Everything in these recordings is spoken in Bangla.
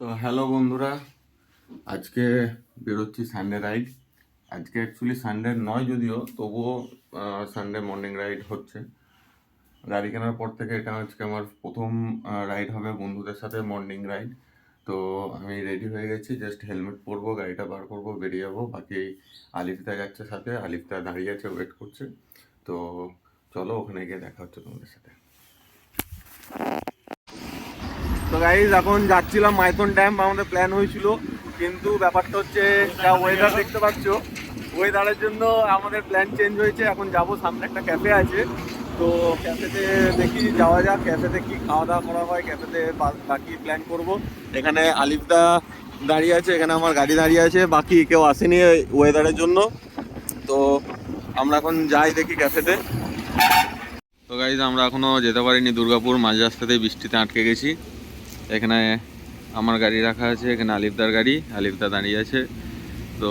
তো হ্যালো বন্ধুরা, আজকে বেরোচ্ছি সানডে রাইড আজকে অ্যাকচুয়ালি সানডে নয় যদিও, তবুও সানডে মর্নিং রাইড হচ্ছে। গাড়ি কেনার পর থেকে এটা আজকে আমার প্রথম রাইড হবে বন্ধুদের সাথে মর্নিং রাইড তো আমি রেডি হয়ে গেছি জাস্ট হেলমেট পরবো, গাড়িটা বার করব, বেরিয়ে যাব। বাকি আলিফদা যাচ্ছে সাথে, আলিফদা দাঁড়িয়ে আছে ওয়েট করছে। তো চলো ওখানে গিয়ে দেখা হচ্ছে তোমাদের সাথে। তো গাইজ এখন যাচ্ছিলাম মাইথন ড্যাম, আমাদের প্ল্যান হয়েছিল, কিন্তু ব্যাপারটা হচ্ছে যা ওয়েদার দেখতে পাচ্ছ ওয়েদারের জন্য আমাদের প্ল্যান চেঞ্জ হয়েছে, এখন যাব সামনে একটা ক্যাফে আছে। তো ক্যাফেতে দেখি যাওয়া যাক ক্যাফেতে কি খাওয়া দাওয়া করা হয় ক্যাফেতে বাকি প্ল্যান করব। এখানে আলিফদা দাঁড়িয়ে আছে, এখানে আমার গাড়ি দাঁড়িয়ে আছে, বাকি কেউ আসেনি ওয়েদারের জন্য। তো আমরা এখন যাই দেখি ক্যাফেতে তো। গাইজ আমরা এখনও যেতে পারিনি দুর্গাপুর, মাঝ রাস্তাতে বৃষ্টিতে আটকে গেছি। এখানে আমার গাড়ি রাখা আছে, এখানে আলিফদার গাড়ি, আলিফদা দাঁড়িয়ে আছে। তো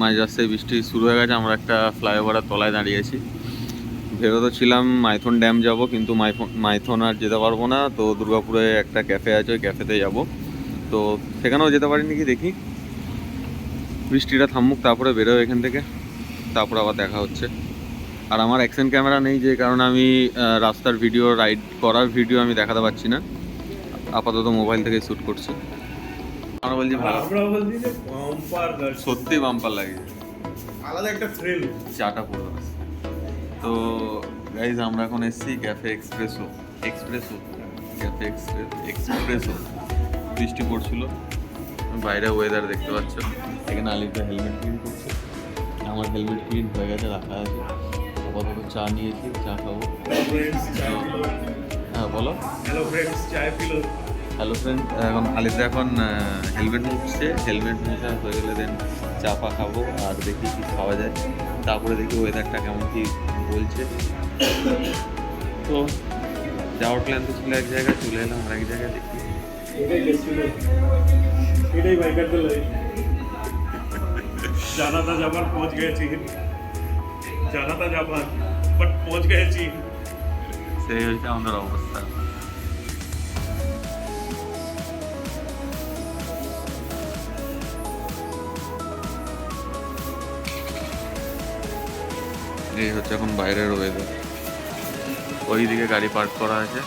মাঝ রাস্তায় বৃষ্টি শুরু হয়ে গেছে, আমরা একটা ফ্লাইওভারের তলায় দাঁড়িয়ে আছি। ভেবে ছিলাম মাইথন ড্যাম যাব, কিন্তু মাইথন আর যেতে পারব না। তো দুর্গাপুরে একটা ক্যাফে আছে, ওই ক্যাফেতে যাব। তো সেখানেও যেতে পারিনি কি দেখি। বৃষ্টিটা থামুক, তারপরে বেরোয় এখান থেকে। তারপর আবার দেখা হচ্ছে। আর আমার অ্যাকশন ক্যামেরা নেই, যে কারণে আমি রাস্তার ভিডিও রাইড করার ভিডিও আমি দেখাতে পারছি না। আপাতত মোবাইল থেকে শ্যুট করছি। আমরা বলছি ভালো। আমরা বলছি যে বাম্পার সত্যি বাম্পার লাগে। আলাদা একটা থ্রিল চাটা পড়ল তো গাইজ আমরা এখন এসেছি cafe espresso espresso cafe express espresso বৃষ্টি পড়ছিল। বাইরে ওয়েদার দেখতে পাচ্ছ। এখানে আলিফা হেলমেট ক্লিন করছে। আমার হেলমেট ক্লিন হয়ে গেছে রাখা আছে। আপাতত চা নিয়েছি চা খাব। হ্যাঁ বলো। হ্যালো ফ্রেন্ডস চায় পিলো হ্যালো ফ্রেন্ড এখন আলিদা এখন হেলমেট মুছছে। হেলমেট মুছা হয়ে গেলে দেন চা পা খাব আর দেখি কি খাওয়া যায়। তারপরে দেখি ওয়েদারটা কেমন কি বলছে। তো যাওয়ার প্ল্যান তো ছিল এক জায়গায় চলে এলাম আর এক জায়গায় দেখি। এটাই বাইকার তো জানা তা জাপান পৌঁছ গেছি। জানা তা বাট পৌঁছ গেছি। সেই হচ্ছে আমাদের অবস্থা। এই হচ্ছে এখন বাইরের ওয়েদার ওই দিকে গাড়ি পার্ক করা আছে।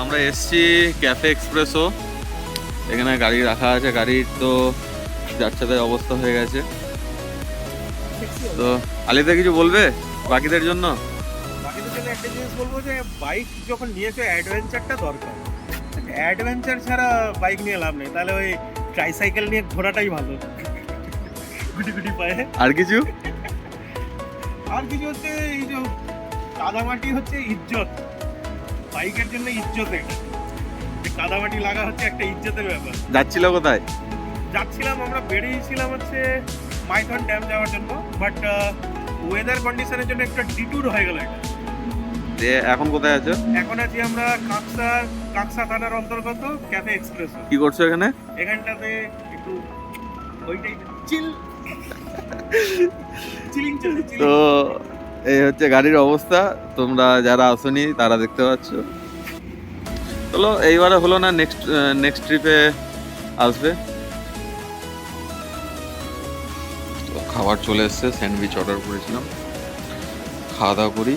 আমরা এসছি ক্যাফে এক্সপ্রেসও এখানে গাড়ি রাখা আছে। গাড়ির তো যাচ্ছে তাই অবস্থা হয়ে গেছে। তো আলিদা কিছু বলবে বাকিদের জন্য? বাকিদের জন্য একটা জিনিস বলব যে বাইক যখন নিয়েছো অ্যাডভেঞ্চারটা দরকার। অ্যাডভেঞ্চার ছাড়া বাইক নিয়ে লাভ নেই। তাহলে ওই ট্রাইসাইকেল নিয়ে ঘোরাটাই ভালো। গুটি গুটি পায়ে। আর কিছু? আর কিছু হচ্ছে এই যে কাদামাটি হচ্ছে ইজ্জত। বাইকের জন্য ইজ্জত এটা কাদামাটি লাগা হচ্ছে একটা ইজ্জতের ব্যাপার। যাচ্ছিল কোথায়? যাচ্ছিলাম আমরা বেরিয়েছিলাম হচ্ছে মাইথন ড্যাম যাওয়ার জন্য বাট ওয়েদার কন্ডিশনের জন্য একটা ডিটুর হয়ে গেল এটা। যে এখন কোথায় আছো? এখন আছি আমরা কাকসা কাকসা থানার অন্তর্গত ক্যাফে এক্সপ্রেস কি করছ এখানে? এখানটাতে একটু ওইটাই চিল চিলিং চলছে তো এই হচ্ছে গাড়ির অবস্থা। তোমরা যারা আসনি তারা দেখতে পাচ্ছ। চলো এইবারে হলো না নেক্সট নেক্সট ট্রিপে আসবে। খাবার চলে এসছে, স্যান্ডউইচ অর্ডার করেছিলাম। খাওয়া দাওয়া করি।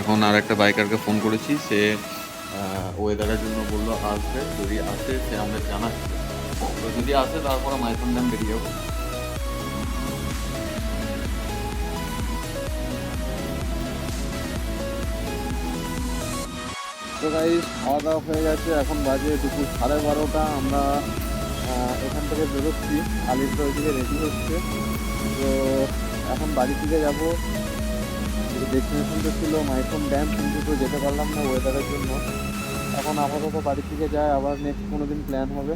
এখন আর একটা বাইকারকে ফোন করেছি, সে ওয়েদারের জন্য বলল, আসবে, যদি আসে, সে আমাদের তো যদি আসে, তারপরে মাইথন ড্যাম বেরিয়ে যাব খাওয়া দাওয়া হয়ে গেছে। এখন বাজে দুপুর সাড়ে বারোটা। আমরা এখান থেকে বেরোচ্ছি। আলিপুর ওইদিকে রেডি হচ্ছে। তো এখন বাড়ি থেকে যাব। ডেস্টিনেশনটা ছিল মাইথন ড্যাম কিন্তু তো যেতে পারলাম না ওয়েদারের জন্য। এখন আপাতত বাড়ি থেকে যায় আবার নেক্সট কোনো দিন প্ল্যান হবে।